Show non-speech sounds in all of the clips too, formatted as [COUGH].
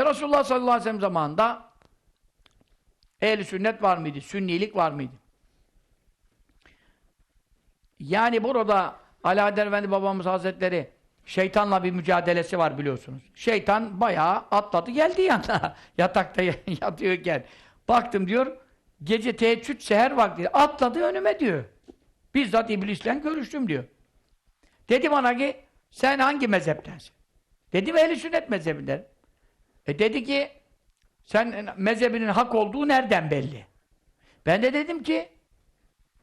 E Resulullah sallallahu aleyhi ve sellem zamanında ehl sünnet var mıydı? Sünnilik var mıydı? Yani burada Alaeddin Efendi babamız hazretleri şeytanla bir mücadelesi var biliyorsunuz. Şeytan bayağı atladı geldi yanına. [LAUGHS] Yatakta [LAUGHS] yatıyorken. Baktım diyor gece teheccüd seher vakti atladı önüme diyor. Bizzat iblisle görüştüm diyor. Dedi bana ki sen hangi mezheptensin? Dedim ehl sünnet mezhebinden. E dedi ki sen mezhebinin hak olduğu nereden belli? Ben de dedim ki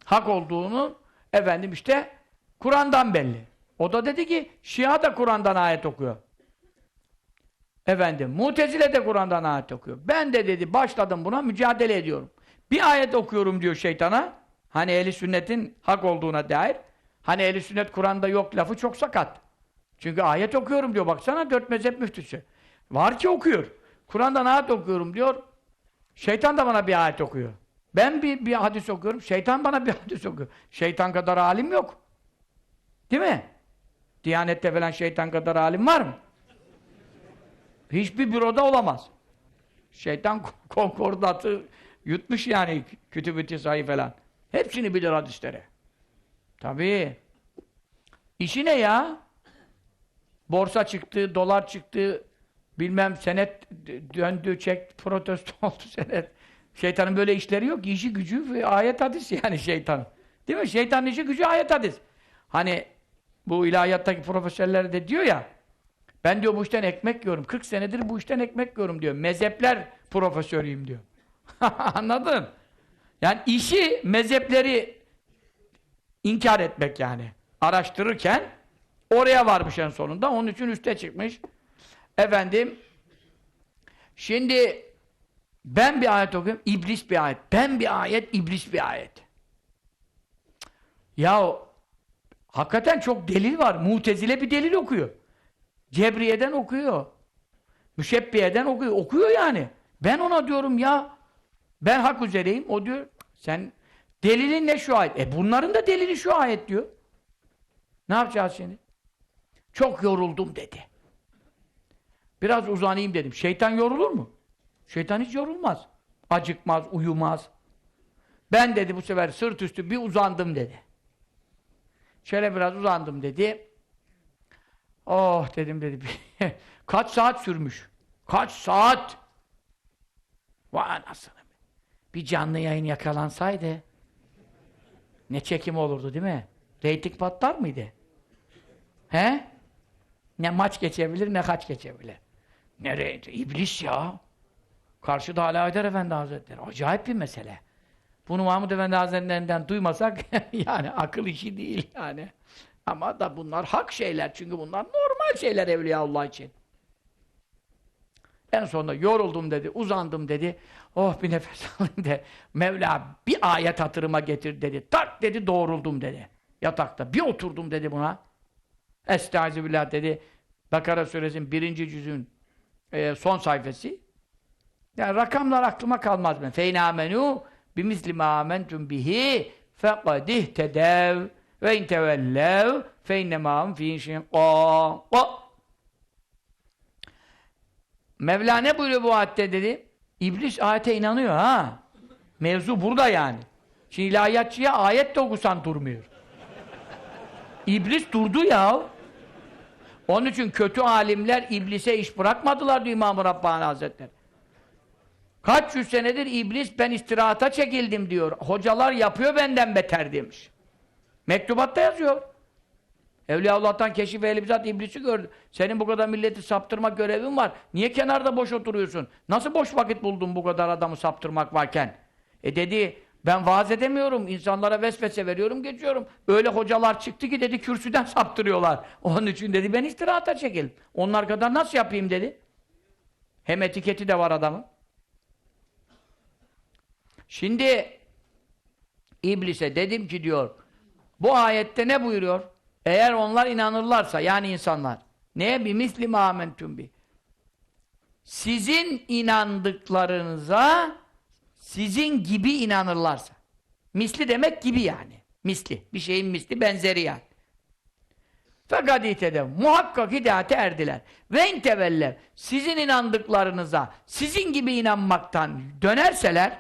hak olduğunu efendim işte Kur'an'dan belli. O da dedi ki Şia da Kur'an'dan ayet okuyor. Efendim Mutezile de Kur'an'dan ayet okuyor. Ben de dedi başladım buna mücadele ediyorum. Bir ayet okuyorum diyor şeytana. Hani ehli sünnetin hak olduğuna dair. Hani ehli sünnet Kur'an'da yok lafı çok sakat. Çünkü ayet okuyorum diyor. Baksana dört mezhep müftüsü. Var ki okuyor. Kur'an'dan ayet okuyorum diyor. Şeytan da bana bir ayet okuyor. Ben bir, bir hadis okuyorum. Şeytan bana bir [LAUGHS] hadis okuyor. Şeytan kadar alim yok. Değil mi? Diyanette falan şeytan kadar alim var mı? Hiçbir büroda olamaz. Şeytan [LAUGHS] konkordatı yutmuş yani kütüb-i sayı falan. Hepsini bilir hadisleri. Tabii. İşi ne ya? Borsa çıktı, dolar çıktı, bilmem senet döndü, çek, protesto [LAUGHS] oldu senet. Şeytanın böyle işleri yok. İşi gücü ayet hadis yani şeytan. Değil mi? Şeytanın işi gücü ayet hadis. Hani bu ilahiyattaki profesörler de diyor ya ben diyor bu işten ekmek yiyorum. 40 senedir bu işten ekmek yiyorum diyor. Mezhepler profesörüyüm diyor. [LAUGHS] Anladın? Yani işi mezhepleri inkar etmek yani. Araştırırken oraya varmış en sonunda. Onun için üste çıkmış. Efendim şimdi ben bir ayet okuyorum, iblis bir ayet. Ben bir ayet, iblis bir ayet. Ya hakikaten çok delil var. Mutezile bir delil okuyor. Cebriye'den okuyor. Müşebbiye'den okuyor. Okuyor yani. Ben ona diyorum ya ben hak üzereyim. O diyor sen delilin ne şu ayet? E bunların da delili şu ayet diyor. Ne yapacağız şimdi? Çok yoruldum dedi. Biraz uzanayım dedim. Şeytan yorulur mu? Şeytan hiç yorulmaz. Acıkmaz, uyumaz. Ben dedi bu sefer sırt üstü bir uzandım dedi. Şöyle biraz uzandım dedi. Oh dedim dedi. [LAUGHS] Kaç saat sürmüş? Kaç saat? Vay anasını. Bir canlı yayın yakalansaydı ne çekim olurdu değil mi? Reyting patlar mıydı? He? Ne maç geçebilir ne kaç geçebilir. Nereye? İblis ya. Karşıda Alaeddin Efendi Hazretleri. Acayip bir mesele. Bunu Mahmud Efendi Hazretlerinden duymasak [LAUGHS] yani akıl işi değil yani. Ama da bunlar hak şeyler. Çünkü bunlar normal şeyler Evliyaullah için. En sonunda yoruldum dedi, uzandım dedi. Oh bir nefes [LAUGHS] alayım de. Mevla bir ayet hatırıma getir dedi. Tak dedi doğruldum dedi. Yatakta. Bir oturdum dedi buna. Estağfirullah dedi. Bakara suresinin birinci cüzün e, son sayfası. Yani rakamlar aklıma kalmaz ben. Feynâmenû bimisli mâ amentum bihi fekad ihtedev ve in tevellev fe innemâhum fî şinkâ. Mevla ne buyuruyor bu ayette dedi? İblis ayete inanıyor ha. Mevzu burada yani. Şimdi ilahiyatçıya ayet de okusan durmuyor. İblis durdu ya. Onun için kötü alimler iblise iş bırakmadılar diyor İmam-ı Rabbani Hazretleri. Kaç yüz senedir iblis ben istirahata çekildim diyor. Hocalar yapıyor benden beter demiş. Mektubatta yazıyor. Evliyaullah'tan keşif ehli bizzat iblisi gördü. Senin bu kadar milleti saptırma görevin var. Niye kenarda boş oturuyorsun? Nasıl boş vakit buldun bu kadar adamı saptırmak varken? E dedi, ben vaaz edemiyorum. insanlara vesvese veriyorum, geçiyorum. Öyle hocalar çıktı ki dedi, kürsüden saptırıyorlar. Onun için dedi, ben istirahata çekil. Onlar kadar nasıl yapayım dedi. Hem etiketi de var adamın. Şimdi iblise dedim ki diyor, bu ayette ne buyuruyor? Eğer onlar inanırlarsa, yani insanlar, neye bir misli mâmentüm bi? Sizin inandıklarınıza sizin gibi inanırlarsa. Misli demek gibi yani. Misli. Bir şeyin misli, benzeri yani. Fakat itedev. Muhakkak hidayete erdiler. Ve inteveller. Sizin inandıklarınıza, sizin gibi inanmaktan dönerseler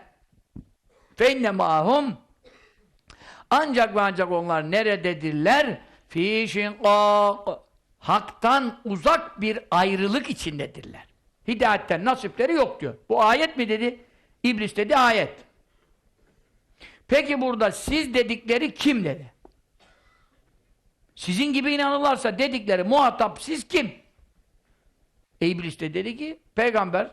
fe mahum ancak ve ancak onlar nerededirler? Fî şinkâk. Hak'tan uzak bir ayrılık içindedirler. Hidayetten nasipleri yok diyor. Bu ayet mi dedi? İblis dedi ayet. Peki burada siz dedikleri kim dedi? Sizin gibi inanırlarsa dedikleri muhatap siz kim? E İblis de dedi ki peygamber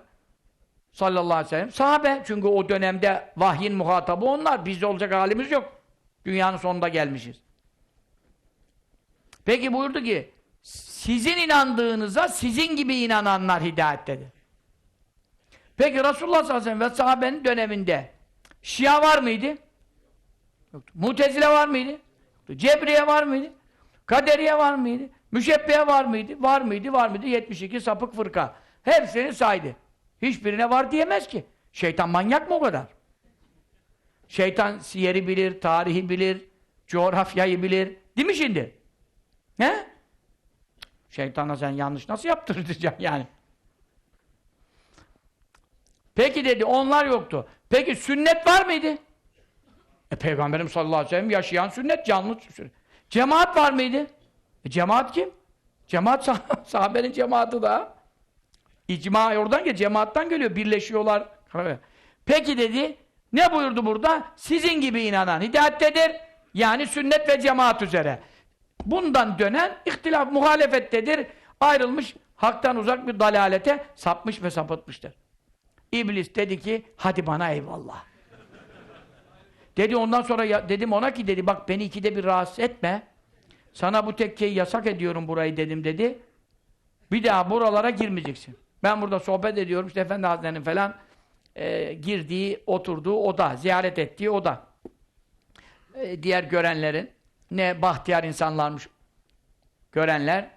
sallallahu aleyhi ve sellem sahabe çünkü o dönemde vahyin muhatabı onlar bizde olacak halimiz yok. Dünyanın sonunda gelmişiz. Peki buyurdu ki sizin inandığınıza sizin gibi inananlar hidayettedir. Peki Resulullah sallallahu aleyhi ve sellem ve sahabenin döneminde Şia var mıydı? Yoktu. Mutezile var mıydı? Yoktu. Cebriye var mıydı? Kaderiye var mıydı? Müşebbiye var mıydı? Var mıydı? Var mıydı? 72 sapık fırka. Hepsini saydı. Hiçbirine var diyemez ki. Şeytan manyak mı o kadar? Şeytan siyeri bilir, tarihi bilir, coğrafyayı bilir. Değil mi şimdi? He? Şeytana sen yanlış nasıl yaptıracaksın yani? Peki dedi onlar yoktu. Peki sünnet var mıydı? E, Peygamberim sallallahu aleyhi ve sellem yaşayan sünnet, canlı sünnet. Cemaat var mıydı? E, cemaat kim? Cemaat sah [LAUGHS] sahabenin cemaati da. İcma oradan geliyor, cemaattan geliyor, birleşiyorlar. Peki dedi, ne buyurdu burada? Sizin gibi inanan hidayettedir. Yani sünnet ve cemaat üzere. Bundan dönen ihtilaf, muhalefettedir. Ayrılmış, haktan uzak bir dalalete sapmış ve sapıtmıştır. İblis dedi ki, hadi bana eyvallah. Dedi ondan sonra ya, dedim ona ki dedi bak beni ikide bir rahatsız etme. Sana bu tekkeyi yasak ediyorum burayı dedim dedi. Bir daha buralara girmeyeceksin. Ben burada sohbet ediyorum işte Efendi Hazretleri'nin falan e, girdiği, oturduğu oda, ziyaret ettiği oda. E, diğer görenlerin ne bahtiyar insanlarmış görenler